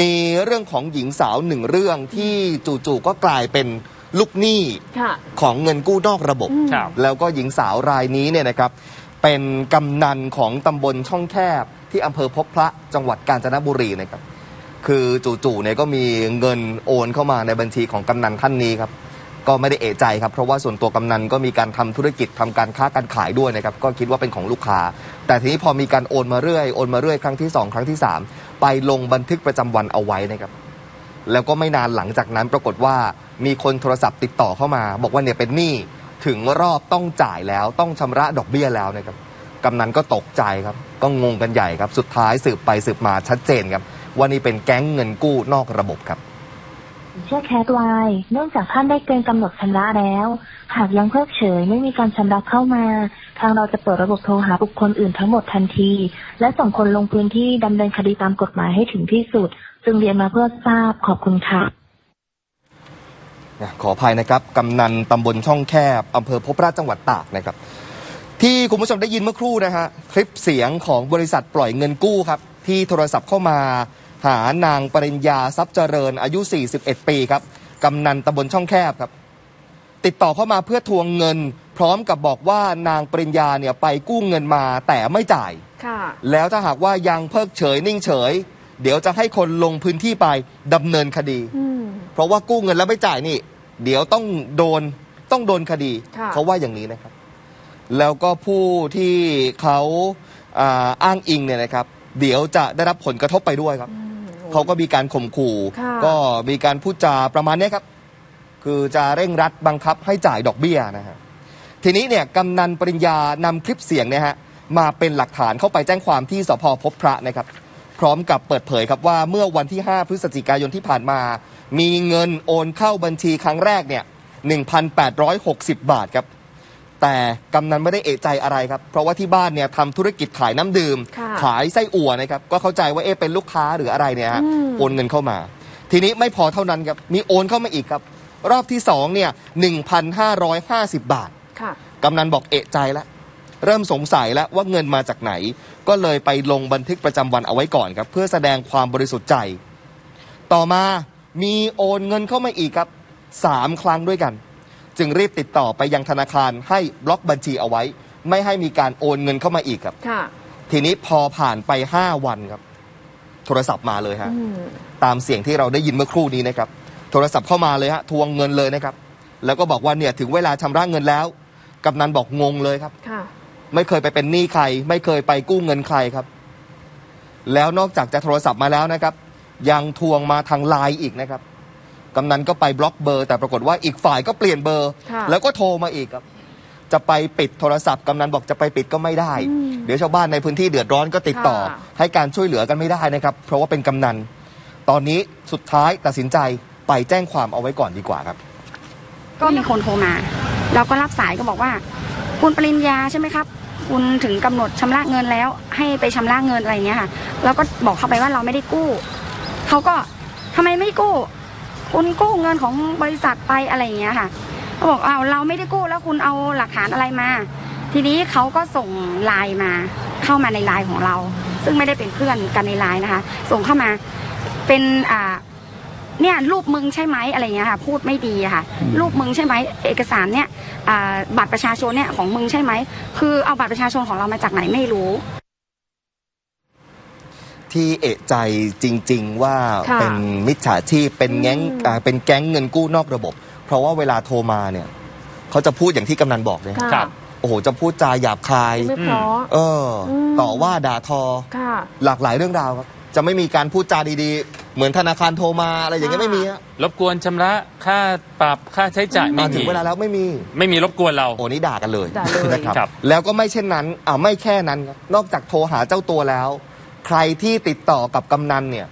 มีเรื่องของหญิงสาวหนึ่งเรื่องที่จู่ๆก็กลายเป็นลูกหนี้ค่ะ ของเงินกู้นอกระบบอืมครับ แล้วก็หญิงสาวรายนี้เนี่ยนะครับ เป็นกำนันของตำบลช่องแคบที่อำเภอพบพระจังหวัดกาญจนบุรีนะครับ คือจู่ๆเนี่ยก็มีเงินโอนเข้ามาในบัญชีของกำนันท่านนี้ครับ ก็ไม่ได้เอะใจครับ เพราะว่าส่วนตัวกำนันก็มีการทำธุรกิจทำการค้าการขายด้วยนะครับ ก็คิดว่าเป็นของลูกค้า แต่ทีนี้พอมีการโอนมาเรื่อยโอนมาเรื่อยครั้งที่สองครั้งที่สามไปลงบันทึกประจำวันเอาไว้นะครับ แล้วก็ไม่นานหลังจากนั้นปรากฏว่ามีคนโทรศัพท์ติดต่อเข้ามา บอกว่าเนี่ยเป็นหนี้ถึงรอบต้องจ่ายแล้วต้องชำระดอกเบี้ยแล้วนะครับกำนันก็ตกใจครับ ก็งงกันใหญ่ครับ สุดท้ายสืบไปสืบมาชัดเจนครับว่านี่เป็นแก๊งเงินกู้นอกระบบครับ เชื่อแคทไวเนื่องจากท่านได้เกินกำหนดชำระแล้ว หากยังเพิกเฉยไม่มีการชำระเข้ามา ทางเราจะเปิดระบบโทรหาบุคคลอื่นทั้งหมดทันที และส่งคนลงพื้นที่ดำเนินคดีตามกฎหมายให้ถึงที่สุด จึงเรียนมาเพื่อทราบขอบคุณค่ะนะขออภัยนะครับกำนันตำบลช่องแคบอำเภอพบราชจังหวัดตากนะครับ ที่คุณผู้ชมได้ยินเมื่อครู่นะฮะคลิปเสียงของบริษัทปล่อยเงินกู้ครับ ที่โทรศัพท์เข้ามา หานางปริญญาทรัพย์เจริญอายุ 41 ปีครับกำนันตำบลช่องแคบครับ ติดต่อเข้ามาเพื่อทวงเงิน พร้อมกับบอกว่านางปริญญาเนี่ยไปกู้เงินมาแต่ไม่จ่ายค่ะแล้วถ้าหากว่ายังเพิกเฉยนิ่งเฉย เดี๋ยวจะให้คนลงพื้นที่ไปดำเนินคดีอืมเพราะว่ากู้เงินแล้วไม่จ่ายนี่ เดี๋ยวต้องโดนต้องโดนคดีค่ะเขาว่าอย่างนี้นะครับ แล้วก็ผู้ที่เขาอ่าอ้างอิงเนี่ยนะครับ เดี๋ยวจะได้รับผลกระทบไปด้วยครับอืม เขาก็มีการข่มขู่ ค่ะ ก็มีการพูดจาประมาณเนี้ยครับ คือจะเร่งรัดบังคับให้จ่ายดอกเบี้ยนะฮะทีนี้เนี่ยกำนันปริญญานำคลิปเสียงเนี่ยฮะมาเป็นหลักฐานเข้าไปแจ้งความที่สพพบพระนะครับ พร้อมกับเปิดเผยครับว่าเมื่อวันที่ 5 พฤศจิกายนที่ผ่านมา มีเงินโอนเข้าบัญชีครั้งแรกเนี่ย1,860 บาทครับ แต่กำนันไม่ได้เอะใจอะไรครับ เพราะว่าที่บ้านเนี่ยทำธุรกิจขายน้ำดื่ม ค่ะ ขายไส้อั่วนะครับ ก็เข้าใจว่าเอ๊ะเป็นลูกค้าหรืออะไรเนี่ยฮะอืมโอนเงินเข้ามา ทีนี้ไม่พอเท่านั้นครับ มีโอนเข้ามาอีกครับ รอบที่สองเนี่ย1,550 บาท ค่ะ กำนันบอกเอะใจแล้วเริ่มสงสัยแล้วว่าเงินมาจากไหน ก็เลยไปลงบันทึกประจำวันเอาไว้ก่อนครับ เพื่อแสดงความบริสุทธิ์ใจ ต่อมามีโอนเงินเข้ามาอีกครับสามครั้งด้วยกัน จึงรีบติดต่อไปยังธนาคารให้บล็อกบัญชีเอาไว้ ไม่ให้มีการโอนเงินเข้ามาอีกครับ ค่ะ ทีนี้พอผ่านไป 5 วันครับ โทรศัพท์มาเลยฮะ อืม ตามเสียงที่เราได้ยินเมื่อครู่นี้นะครับ โทรศัพท์เข้ามาเลยฮะทวงเงินเลยนะครับ แล้วก็บอกว่าเนี่ยถึงเวลาชำระเงินแล้วกำนันบอกงงเลยครับ ค่ะ ไม่เคยไปเป็นหนี้ใคร ไม่เคยไปกู้เงินใครครับ แล้วนอกจากจะโทรศัพท์มาแล้วนะครับ ยังทวงมาทางไลน์อีกนะครับ กำนันก็ไปบล็อกเบอร์ แต่ปรากฏว่าอีกฝ่ายก็เปลี่ยนเบอร์ ค่ะ แล้วก็โทรมาอีกครับ จะไปปิดโทรศัพท์กำนันบอกจะไปปิดก็ไม่ได้อืมเดี๋ยวชาวบ้านในพื้นที่เดือดร้อนก็ติดต่อ ค่ะ ให้การช่วยเหลือกันไม่ได้นะครับ เพราะว่าเป็นกำนัน ตอนนี้สุดท้ายตัดสินใจไปแจ้งความเอาไว้ก่อนดีกว่าครับ ก็มีคนโทรมา เราก็รับสายก็บอกว่า คุณปริญญาใช่ไหมครับ คุณถึงกำหนดชำระเงินแล้ว ให้ไปชำระเงินอะไรอย่างเงี้ยค่ะ เราก็บอกเขาไปว่าเราไม่ได้กู้ เขาก็ทำไมไม่กู้ คุณกู้เงินของบริษัทไปอะไรอย่างเงี้ยค่ะเขาบอกอ้าวเราไม่ได้กู้แล้วคุณเอาหลักฐานอะไรมา ทีนี้เขาก็ส่งไลน์มา เข้ามาในไลน์ของเรา ซึ่งไม่ได้เป็นเพื่อนกันในไลน์นะคะ ส่งเข้ามาเป็นอ่าเนี่ยรูปมึงใช่ไหมอะไรเงี้ยค่ะ พูดไม่ดีค่ะ รูปมึงใช่ไหมเอกสารเนี่ยอ่าบัตรประชาชนเนี่ยของมึงใช่ไหมคือเอาบัตรประชาชนของเรามาจากไหนไม่รู้ ที่เอะใจจริง ๆ ว่าค่ะเป็นมิจฉาชีพเป็นแก๊งอืม อ่าเป็นแก๊งเงินกู้นอกระบบ เพราะว่าเวลาโทรมาเนี่ยเขาจะพูดอย่างที่กำนันบอกเลยค่ะครับ โอ้โหจะพูดจาหยาบคาย ไม่เพราะ เอออม ต่อว่าด่าทอ ค่ะ หลากหลายเรื่องราวครับ จะไม่มีการพูดจาดีๆ เหมือนธนาคารโทรมาอะไรอย่างเงี้ยค่ะ ไม่มีฮะรบกวนชำระค่าปรับค่าใช้จ่ายมาไม่ถึมีงเวลาแล้วไม่มี ไม่มีรบกวนเรา โอ้นี่ด่ากันเลยด่าเลย นะครับ ครับ แล้วก็ไม่เช่นนั้นอ่าไม่แค่นั้นครับนอกจากโทรหาเจ้าตัวแล้ว ใครที่ติดต่อกับกำนันเนี่ย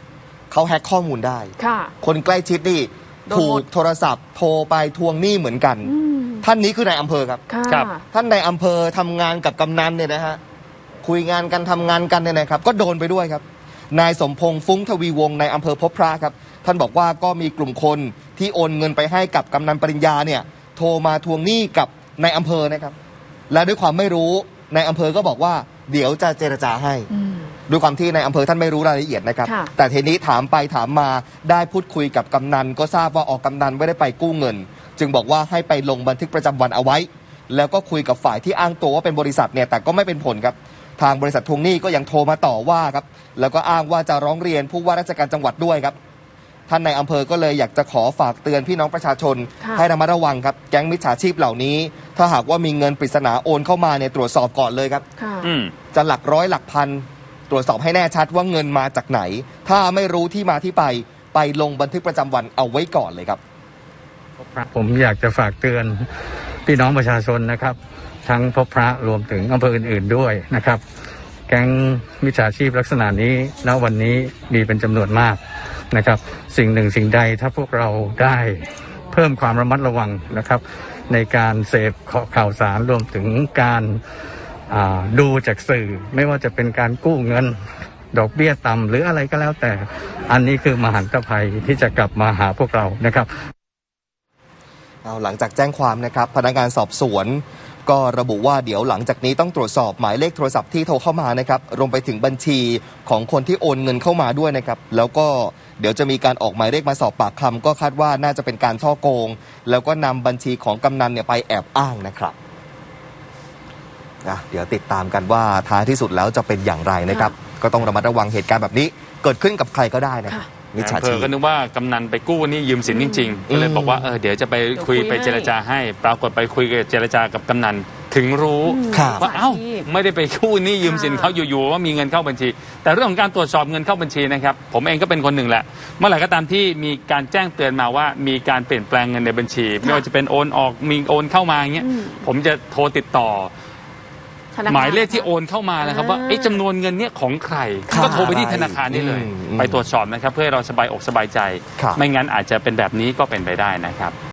เขาแฮ็กข้อมูลได้ ค่ะ คนใกล้ชิดนี่โดนหมด ถูกโทรศัพท์โทรไปทวงหนี้เหมือนกัน อืมท่านนี้คือนายอำเภอครับ ค่ะ ครับ ท่านในอำเภอทำงานกับกำนันเนี่ยนะฮะคุยงานกันทำงานกันเนี่ยนะครับ ก็โดนไปด้วยครับ นายสมพงษ์ฟุ้งทวีวงศ์ในอำเภอพบพระครับ ท่านบอกว่าก็มีกลุ่มคนที่โอนเงินไปให้กับกำนันปริญญาเนี่ย โทรมาทวงหนี้กับนายอำเภอนะครับ และด้วยความไม่รู้นายอำเภอก็บอกว่า เดี๋ยวจะเจรจาให้ อืม ด้วยความที่ในอำเภอท่านไม่รู้รายละเอียดนะครับ ค่ะ แต่ทีนี้ถามไปถามมาได้พูดคุยกับกำนัน ก็ทราบว่าออกกำนันไม่ได้ไปกู้เงิน จึงบอกว่าให้ไปลงบันทึกประจำวันเอาไว้ แล้วก็คุยกับฝ่ายที่อ้างตัวว่าเป็นบริษัทเนี่ยแต่ก็ไม่เป็นผลครับ ทางบริษัททวงหนี้ก็ยังโทรมาต่อว่าครับแล้วก็อ้างว่าจะร้องเรียนผู้ว่าราชการจังหวัดด้วยครับ ท่านในอำเภอก็เลยอยากจะขอฝากเตือนพี่น้องประชาชน ค่ะ ให้ระมัดระวังครับแก๊งมิจฉาชีพเหล่านี้ ถ้าหากว่ามีเงินปริศนาโอนเข้ามาเนี่ยตรวจสอบก่อนเลยครับ ค่ะ อืม จะหลักร้อยหลักพัน ตรวจสอบให้แน่ชัดว่าเงินมาจากไหน ถ้าไม่รู้ที่มาที่ไปไปลงบันทึกประจำวันเอาไว้ก่อนเลยครับ ผมอยากจะฝากเตือนพี่น้องประชาชนนะครับ ทั้งพบพระรวมถึงอำเภออื่น ๆด้วยนะครับ แก๊งมิจฉาชีพลักษณะนี้ณวันนี้มีเป็นจำนวนมากนะครับ สิ่งหนึ่งสิ่งใดถ้าพวกเราได้เพิ่มความระมัดระวังนะครับ ในการเสพข่าวสารรวมถึงการ ดูจากสื่อไม่ว่าจะเป็นการกู้เงินดอกเบี้ยต่ำหรืออะไรก็แล้วแต่ อันนี้คือมหันตภัยที่จะกลับมาหาพวกเรานะครับเอาหลังจากแจ้งความนะครับพนักงานสอบสวน ก็ระบุว่าเดี๋ยวหลังจากนี้ต้องตรวจสอบหมายเลขโทรศัพท์ที่โทรเข้ามานะครับรวมไปถึงบัญชีของคนที่โอนเงินเข้ามาด้วยนะครับ แล้วก็เดี๋ยวจะมีการออกหมายเลขมาสอบปากคำก็คาดว่าน่าจะเป็นการช่อโกง แล้วก็นำบัญชีของกำนันเนี่ยไปแอบอ้างนะครับ นะเดี๋ยวติดตามกันว่าท้ายที่สุดแล้วจะเป็นอย่างไรนะครับ ก็ต้องระมัดระวังเหตุการณ์แบบนี้ เกิดขึ้นกับใครก็ได้นะครับค่ะมิจฉาอำเภชีอพก็นึกว่ากำนันไปกู้หนี่ยืมสินจริงๆ ก็เลยบอกว่าเออเดี๋ยวจะไปคุยเดี๋ยวคุยไปเจรจาให้ ปรากฏไปคุยกับเจรจากับกำนันถึงรู้ครับว่าเอ้ามิจฉาชีพไม่ได้ไปกู้หนี่ยืมสินค่ะเขาอยู่ๆว่ามีเงินเข้าบัญชี แต่เรื่องของการตรวจสอบเงินเข้าบัญชีนะครับ ผมเองก็เป็นคนหนึ่งแหละ เมื่อไหร่ก็ตามที่มีการแจ้งเตือนมาว่ามีการเปลี่ยนแปลงเงินในบัญชี ไม่ว่าจะเป็นโอนออกมีโอนเข้ามาอย่างเงี้ยอืมผมจะโทรติดต่อ ธนครหมายเลขที่โอนเข้ามานะครับว่าอ่าเอ๊ะจำนวนเงินเนี้ยของใคร ค่ะก็โทรไปที่ธนาคารนี่เลย อืมอืมไปตรวจสอบนะครับ เพื่อให้เราสบายอกสบายใจ ครับ ไม่งั้นอาจจะเป็นแบบนี้ก็เป็นไปได้นะครับ